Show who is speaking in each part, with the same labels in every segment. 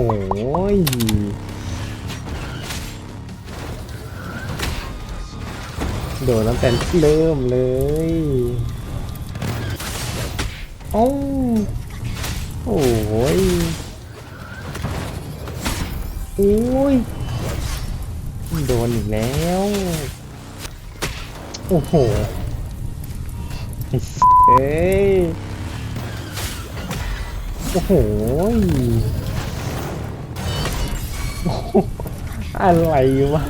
Speaker 1: โอ้ยโดนตั้งแต่เริ่มเลยโอ้โอ้ยโอ้ย โดนอีกแล้ว โอ้โหเอ้ย โอ้โห อะไรวะ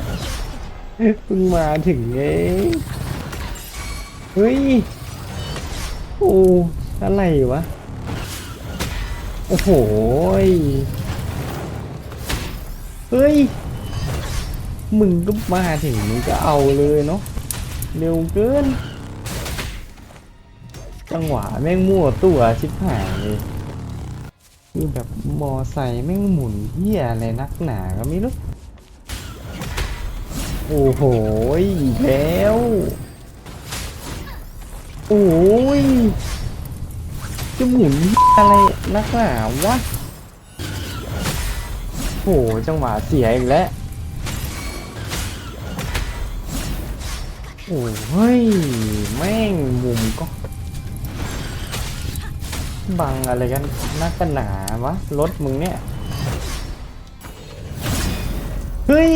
Speaker 1: เพิ่งมาถึงเองเฮ้ยโอ้อะไรวะ โอ้โหเฮ้ย มึงก็มาถึงมึงก็เอาเลยเนาะเร็วเกิน จังหวะแม่งมั่วตัวชิบหายเลยคือแบบมอไซค์แม่งหมุนเหี้ยอะไรนักหนาก็ไม่รู้ โอ้โหอีกแล้ว โอ้ยจะหมุนอะไรนักหนาวะโอ้โหจังหวะเสียอีกแล้ว โอ้ย แม่งมุมก็ บังอะไรกันนักกันหนาวะ รถมึงเนี่ย เฮ้ย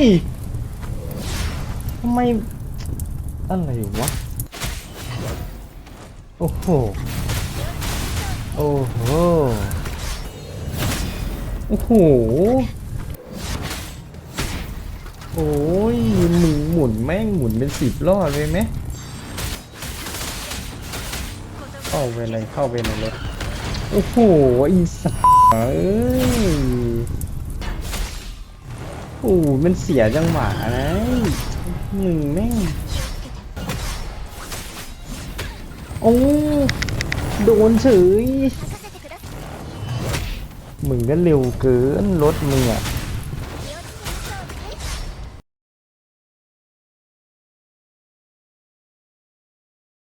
Speaker 1: ทำไมอะไรวะ โอ้โห โอ้โห โอ้โห โอ้ยมึงหมุนแม่งหมุนเป็นสิบรอบเลยไหมเข้าไปเลยเข้าไปในรถโอ้โหอีสัเอ้ย โอ้มันเสียจังหวะนะหนึ่งแม่ง โอ้ โดนเฉยมึงก็เร็วเกินรถมึงอะ